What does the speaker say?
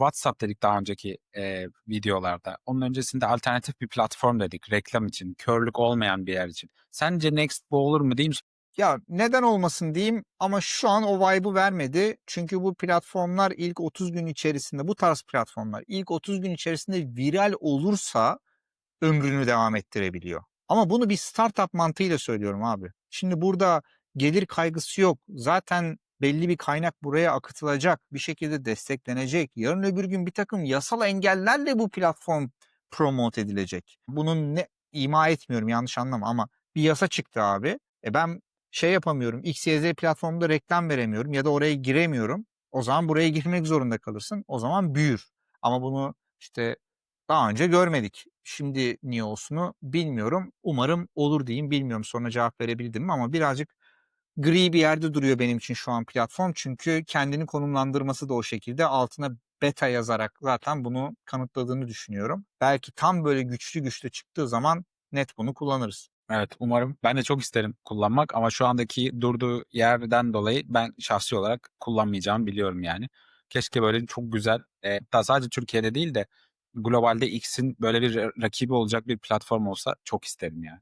WhatsApp dedik daha önceki e, videolarda. Onun öncesinde alternatif bir platform dedik reklam için, körlük olmayan bir yer için. Sence Next bu olur mu diyeyim? Ya neden olmasın diyeyim ama şu an o vibe'ı vermedi. Çünkü bu platformlar ilk 30 gün içerisinde bu tarz platformlar ilk 30 gün içerisinde viral olursa ömrünü devam ettirebiliyor. Ama bunu bir startup mantığıyla söylüyorum abi. Şimdi burada gelir kaygısı yok. Zaten belli bir kaynak buraya akıtılacak, bir şekilde desteklenecek. Yarın öbür gün bir takım yasal engellerle bu platform promote edilecek. Bunun ne ima etmiyorum yanlış anlama ama bir yasa çıktı abi. E ben şey yapamıyorum. XYZ platformunda reklam veremiyorum ya da oraya giremiyorum. O zaman buraya girmek zorunda kalırsın. O zaman büyür. Ama bunu işte daha önce görmedik. Şimdi niye olsunu bilmiyorum. Umarım olur diyeyim. Bilmiyorum sonra cevap verebildim mi ama birazcık gri bir yerde duruyor benim için şu an platform. Çünkü kendini konumlandırması da o şekilde altına beta yazarak zaten bunu kanıtladığını düşünüyorum. Belki tam böyle güçlü güçlü çıktığı zaman net bunu kullanırız. Evet umarım. Ben de çok isterim kullanmak ama şu andaki durduğu yerden dolayı ben şahsi olarak kullanmayacağımı biliyorum yani. Keşke böyle çok güzel, e, hatta sadece Türkiye'de değil de globalde X'in böyle bir ra- rakibi olacak bir platform olsa çok isterim yani.